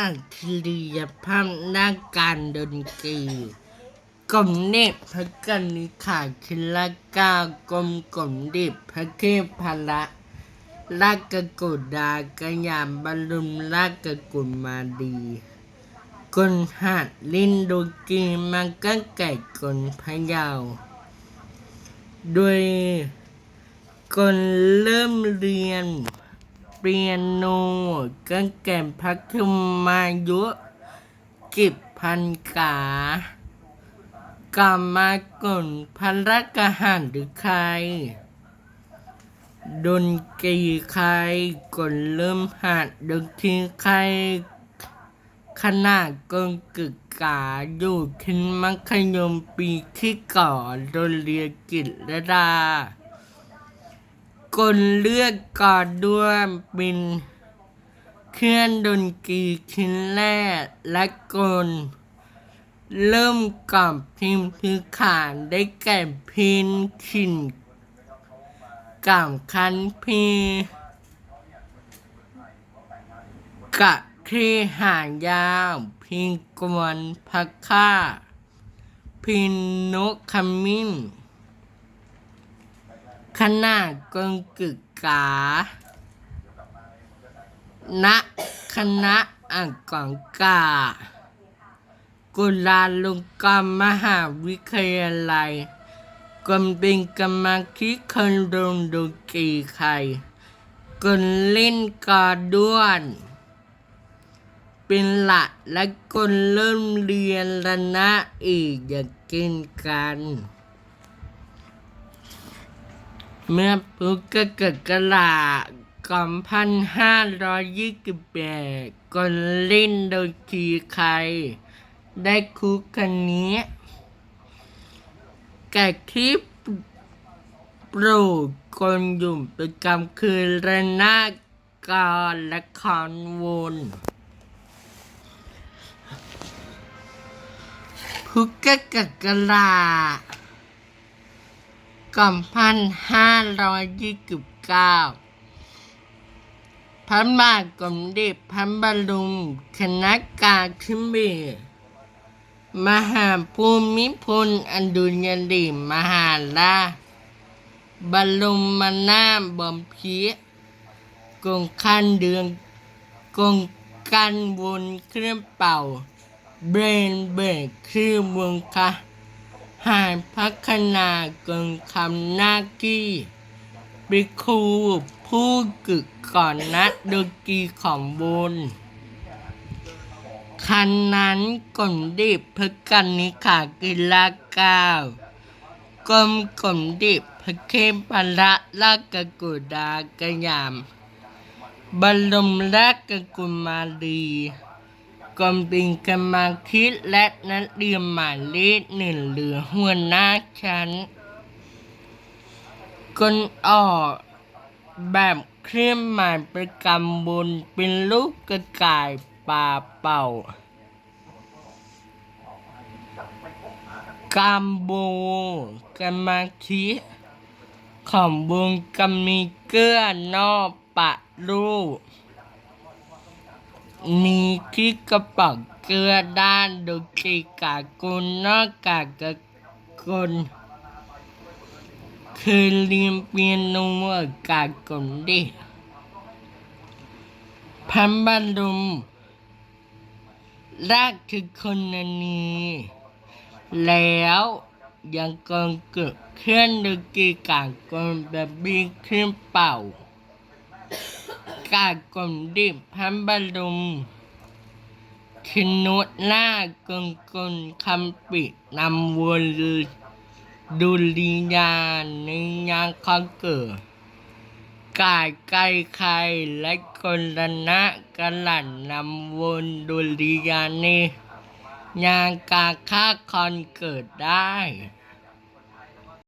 อัจฉริยภาพด้านการดนตรีกรมเนตรพระกนิษฐาคิลกากรมกรมดิบพระเทพพละราชกกุฎากยามบรรลุมราชกุฎมาดีกลหัดลินโดกีมังกังไก่กลพะเยาโดยกลเริ่มเรียน เปียโนกังแก่นพักทุมมายุกิบพันกากามากลพันรักหันหรือใครดนตรีใครกลเริ่มหัดดนตรีใครขนาดกงกึกกาอยู่ขึ้นมัธยมปีที่ก่อนโรงเรียนกิจรดา กลเลือกกอดด้วยเป็นเครื่องดนตรีชิ้นแรกและกล เริ่มกับพิมพ์พื้นฐานได้แก่พินขินกับคันพีกะเคหางยาวพิงกวนพักค่าพินนกขมิ้น ขนาดกงกึกกาณคณะอังกฤษกากุฬาลงกรมหาวิทยาลัยกรมเป็นกรรมาธิการดนดนตรีไทยกลเล่นกอด้วน เป็นหลักและกลเริ่มเรียนระนาอีกอย่ากินกัน เมื่อพุกก็เกิดกะลาสองพันห้าร้อยยี่สิบแปดกนเล่นโดยคีใคร ได้คุกคันนี้แก่ที่ปลูกคนยุ่มเป็นกรรมคือระนาการและคอนวนพุกกะกะกะลา ก่อมพันห้าร้อยยี่สิบเก้าพระบาทสมเด็จพระบรมคณะกาธิเบมหาภูมิพลอดุลยเดชมหาราชบรมมนาถบพิตรกงคันเดืองกงกันวนเครื่องเป่า เบรนเบรกคือวงค่ะ หายพัฒนาเกินคำหน้าที่เป็นครูผู้กึกก่อนนักดนตรีของบนคันนั้นกลมดิบพกันนิขากิลาเก้ากรมกลมดิบพเข้มพระลากกุดากยามบรมราชกุมารี กรมเป็นกรรมาคิดและนักเรียนหมายเลขหนึ่งเหลือหัวหน้าชั้นกลออกแบบเครื่องหมายประกำบนเป็นลูกกระก่ายป่าเป่ากามโบกรรมาคิของวงกรมีเกื้อนอกปะรูป มีที่กระป๋องเกลือด้านดนตรีกากุลนอกกากกุลคือเรียนเปียโนกากลดิพันบันดุมราชคนนีแล้วยังกงเกิดเครื่องดนตรีกากลแบบบีเครื่องเป่า กากลมดิบพันบรมขนุดหน้ากงกลคำปินำวนดุลิยาในยางคอนเกิดกายไก่ไข่และกละนะกะหลั่นนำวนดุลิยาในยางกาค่าคอนเกิดได้